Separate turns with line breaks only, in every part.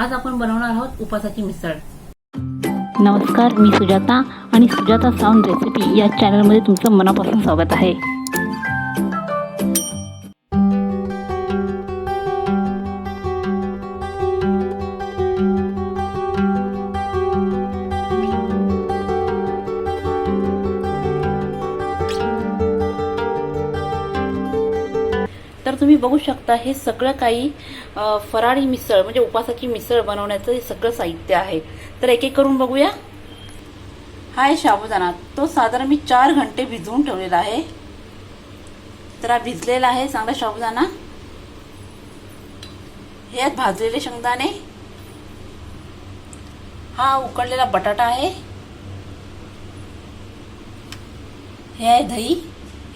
आज आपण बनवणार आहोत उपासाची मिसळ.
नमस्कार मी सुजाता आणि सुजाता साऊंड रेसिपी या चॅनलमध्ये तुमचं मनापासून स्वागत आहे.
तुम्ही बघू शकता हे सगळं काही फराळी मिसळ म्हणजे उपासाची मिसळ बनवण्याचं हे सगळं साहित्य आहे. तर एक एक करून बघूया. हा आहे साबुदाणा तो साधारण मी चार घंटे भिजवून ठेवलेला आहे. तर हा भिजलेला आहे चांगला साबुदाणा हे आहेत भाजलेले शेंगदाणे. हा उकडलेला बटाटा आहे. हे आहे दही.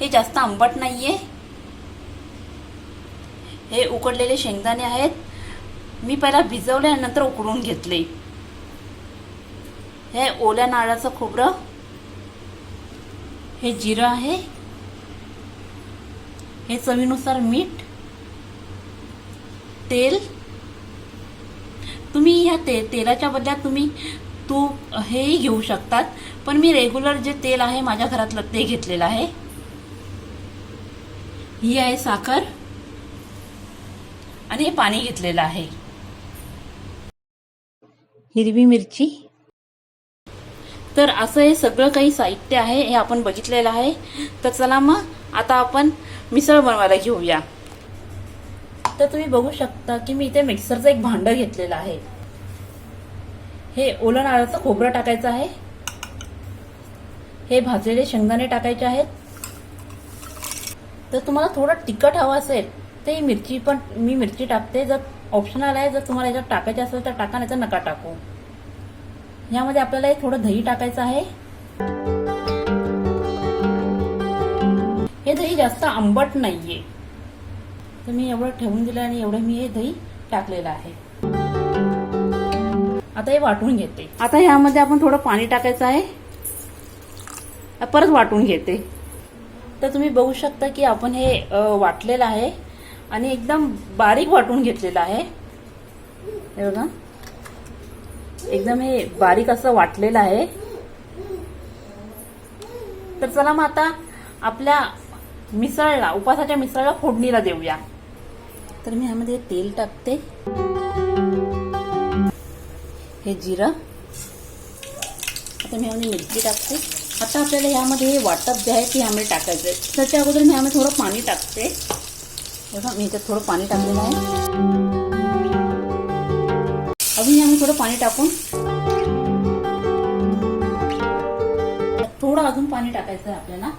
हे जास्त आंबट नाही आहे हे उकडलेले शेंगदाणे आहेत. मी पहिला भिजवले आणि नंतर उकडून घेतले. हे ओल्या नारळाचं खोबरं. हे जिरं आहे. हे चवीनुसार मीठ. तेल. तुम्ही ह्या ते तेलाच्या बदल्यात तुम्ही तूप हेही घेऊ शकतात. पण मी रेग्युलर जे तेल आहे माझ्या घरातलं ते घेतलेलं आहे. ही आहे साखर. आणि हे पाणी घेतलेलं आहे. हिरवी मिरची. तर असं हे सगळं काही साहित्य आहे हे आपण बघितलेलं आहे. तर चला मग आता आपण मिसळ बनवायला घेऊया. तर तुम्ही बघू शकता की मी इथे मिक्सरचं एक भांडं घेतलेलं आहे. हे ओलं नारळाचं खोबरं टाकायचं आहे. हे भाजलेले शेंगदाणे टाकायचे आहेत. तर तुम्हाला थोडं तिखट हवं असेल ते मिरची पण मी मिरची टाकते. जर ऑप्शनल आहे जर तुम्हाला याच्यात टाकायची असेल तर टाका नाही तर नका टाकू. यामध्ये आपल्याला हे थोडं दही टाकायचं आहे. हे दही जास्त आंबट नाहीये. तर मी एवढं ठेवून दिलं आणि एवढं मी हे दही टाकलेलं आहे. आता हे वाटून घेते. आता ह्यामध्ये आपण थोडं पाणी टाकायचं आहे. परत वाटून घेते. तर तुम्ही बघू शकता की आपण हे वाटलेलं आहे. आणि एकदम बारीक वाटून घेतलेलं आहे. हे बघा. एकदम हे बारीक असं वाटलेलं आहे. तर चला मग आता आपल्या मिसळला उपासाच्या मिसळला फोडणीला देऊया. तर मी ह्यामध्ये तेल टाकते. हे जिरं. आता मी ह्यामध्ये मिरची टाकते. आता आपल्याला ह्यामध्ये हे वाटप जे आहे ते ह्यामध्ये टाकायचं आहे त्याच्या अगोदर मी ह्यामध्ये थोडं पाणी टाकते. बघा मी इथे थोडं पाणी टाकलेलं आहे. अजून आम्ही थोडं पाणी टाकून थोडं अजून पाणी टाकायचं आहे आपल्याला.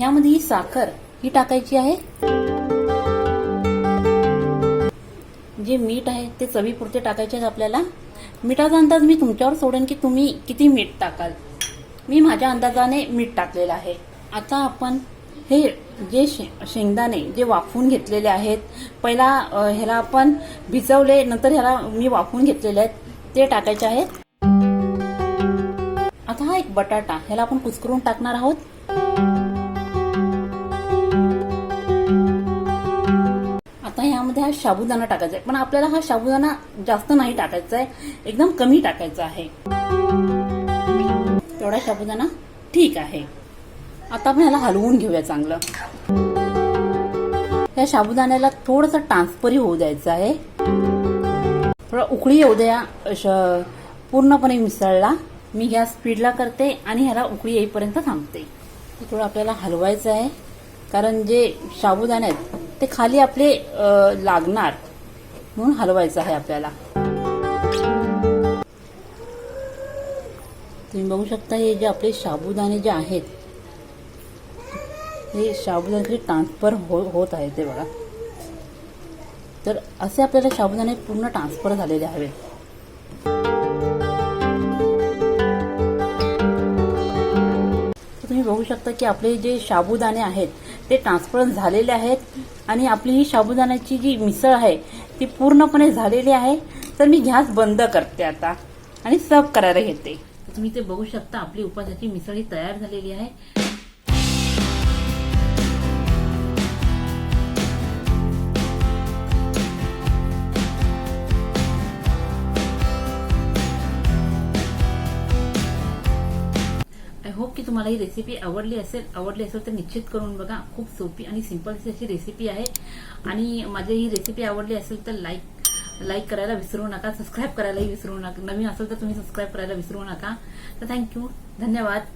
यामध्ये ही साखर ही टाकायची आहे. जे मीठ आहे ते चवीपुरते टाकायचे आहेत आपल्याला. मिठाचा अंदाज मी तुमच्यावर सोडेन की तुम्ही किती मीठ टाकाल. मी माझ्या अंदाजाने मीठ टाकलेलं आहे. आता आपण हे जे शे शेंगदाणे जे वाफवून घेतलेले आहेत पहिला ह्याला आपण भिजवले नंतर ह्याला मी वाफवून घेतलेले आहेत ते टाकायचे आहेत. आता हा एक बटाटा ह्याला आपण कुस्करून टाकणार आहोत. आता ह्यामध्ये हा साबुदाणा टाकायचा आहे. पण आपल्याला हा साबुदाणा जास्त नाही टाकायचा आहे. एकदम कमी टाकायचा आहे. तेवढा साबुदाणा ठीक आहे. आता आपण ह्याला हलवून घेऊया चांगलं. या साबुदाण्याला थोडंसं ट्रान्सफरी होऊ द्यायचं आहे. थोडं उकळी येऊ द्या पूर्णपणे मिसळला. मी गॅस स्पीडला करते आणि ह्याला उकळी येईपर्यंत थांबते. थोडं आपल्याला हलवायचं आहे. कारण जे साबुदाणे आहेत ते खाली आपले लागणार. म्हणून हलवायचं आहे आपल्याला. तुम्ही बघू शकता हे जे आपले साबुदाणे जे आहेत हे साबुदाणे ट्रान्सफर हो होत आहे ते बघा. तर असे आपल्याला साबुदाणे पूर्ण ट्रान्सफर झालेले हवेत. तर तुम्ही बघू शकता की आपले जे साबुदाणे आहेत ते ट्रान्सफर झालेले आहेत आणि आपली ही साबुदाण्याची जी मिसळ आहे ती पूर्णपणे झालेली आहे. तर मी गॅस बंद करते आता आणि सर्व करायला घेते. तुम्ही ते बघू शकता. आपली उपासाची मिसळ ही तयार झालेली आहे. होप की तुम्हाला ही रेसिपी आवडली असेल. आवडली असेल तर निश्चित करून बघा. खूप सोपी आणि सिंपल अशी रेसिपी आहे. आणि माझी ही रेसिपी आवडली असेल तर लाईक लाईक करायला विसरू नका सबस्क्राईब करायलाही विसरू नका. नवीन असेल तर तुम्ही सबस्क्राईब करायला विसरू नका. तर थँक्यू धन्यवाद.